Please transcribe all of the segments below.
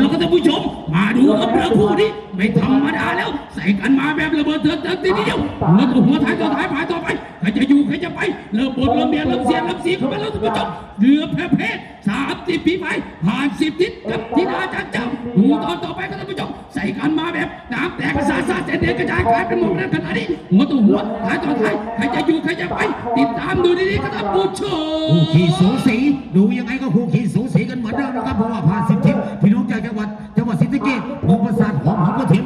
แล้วก็ท่านผู้ชม มาดูครับเรือคู่นี้ไม่ธรรมดาแล้ว ใส่กันมาแบบระเบิดเถิดเถิดทีเดียวหัวตัวหัวท้ายตัวท้ายผายต่อไปใครจะอยู่ใครจะไปเริ่มบดเริ่มเบียดเริ่มเสียดเริ่มสีเข้าไปแล้วท่านผู้ชมเรือแพร่เพศสามสิบปีไปผ่านสิบทิศกับทิศอาจารย์เจ้าดูตอนต่อไปครับท่านผู้ชมใส่กันมาแบบน้ำแตกกระสาสาเศษเด็กกระจายกลายเป็นหมดแล้วขนาดนี้หัวตัวหัวท้ายตัวท้ายใครจะอยู่ใครจะไป ติดตามดูดีๆครับท่านผู้ชมคู่ขี่สูสีดูยังไงก็คู่ขี่สูสีกันเหมือนเดิมนะครับเพราะว่าผ่านสิบ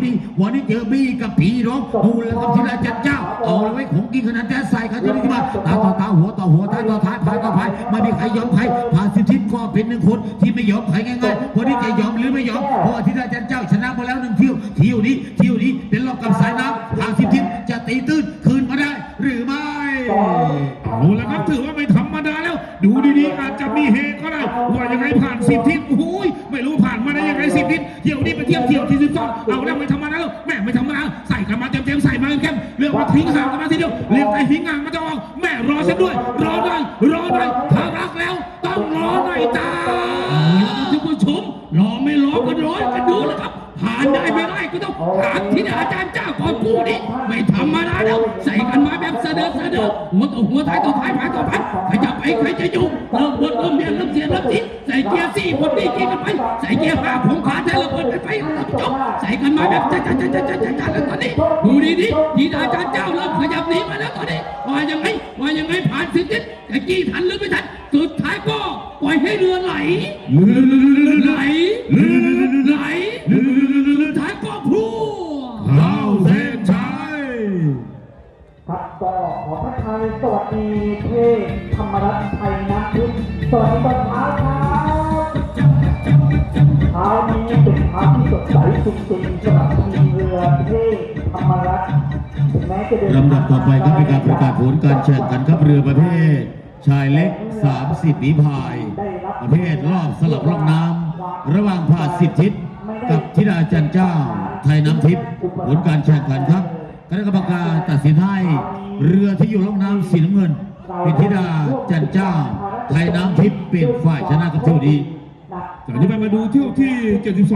หอมก็เทียมดีวันนี้เจอบี้กับผีร้องดูแล้วกับทีละจันเจ้าเอาเลยไว้ของกินขนาดแจ๊สใส่กันจะได้ที่มาตาต่อตาหัวต่อหัวท้ายต่อท้ายพายต่อพายไม่มีใครยอมใครผ่านสิบทิศก็เป็นหนึ่งคนที่ไม่ยอมใครง่ายๆวันนี้จะยอมหรือไม่ยอมเพราะว่าทีละจันเจ้าชนะมาแล้วหนึ่งเที่ยวเที่ยวนี้เที่ยวนี้เป็นรอบกับสายน้ำผ่านสิบทิศจะตีตื้นคืนมาได้ หรือไม่เอาละครับถือว่าไม่ธรรมดาแล้ว ดูดีๆอาจจะมีเฮก็ได้ว่ายังไงผ่านสิบทิศ สิบทิศเที่ยวนี้ไปเที่ยวเที่ยวที่สิบสองเอาแล้วไม่ธรรมดาแล้วแม่ไม่ธรรมดาใส่กันมาเต็มๆใส่มาเข้มเรียกว่าทิ้งห่างกันมาทีเดียวเรียกแต่ทิ้งห่างมาจะออกแม่รอฉันด้วยรอหน่อยรอหน่อยถ้ารักแล้วต้องรอหน่อยจ้าท่านผู้ชมรอไม่รอก็ร้อยกันดูแล้วครับผ่านได้ไม่ได้ก็ต้องถามที่อาจารย์เจ้าก่อนคู่นี้ไม่ธรรมดาแล้วใส่กัน มาแบบเสดอเสดอหัวต่อหัวท้ายต่อท้ายผายต่อผายใครจะไปใครจะอยู่เริ่มบนเริ่มเบียดเริ่มเสียเริ่มสีใส่เกียร์สี่บนนี้เกียร์กันไปใส่เกียร์ห้าผมขาแทนระเบิดกันไปท่านผู้ชมใส่กันมาแบบจ้าจ้าจ้าจ้าจ้าจ้าจ้าแล้วตอนนี้ดูดีดีๆที่อาจารย์เจ้าเริ่มขยับหนีมาแล้วตอนนี้ว่ายังไงว่ายังไงผ่านสิบทิศจะกี้ทันหรือไม่ทันสุดท้ายก็ปล่อยให้เรือไหลไหล ก็ขอทักทายสวัสดีเทพธรรมรัตน์ไทยน้ำทิพย์สวัสดีตอนเช้าครับเช้านี้เป็นเช้าที่สดใสสุขสุขสำหรับทีมเรือเทพธรรมรัตน์ถึงแม้จะเดินลำดับต่อไปครับเป็นการประกาศผลการแข่งขันครับเรือประเภท ชายเล็ก 30ฝีพาย ประเภทรอบสลับล่องน้ำระหว่างผ่าสิบทิศกับธิดาจันเจ้า ไทยน้ำทิพย์ผลการแข่งขันครับคณะกรรมการตัดสินให้ เรือที่อยู่ล่องน้ำสีน้ำเงินพิธิดาจันเจ้า ไทยน้ำทิพย์เป็นฝ่ายชนะกับเที่ยวดีจากนี้ไปมาดูเที่ยวที่ 72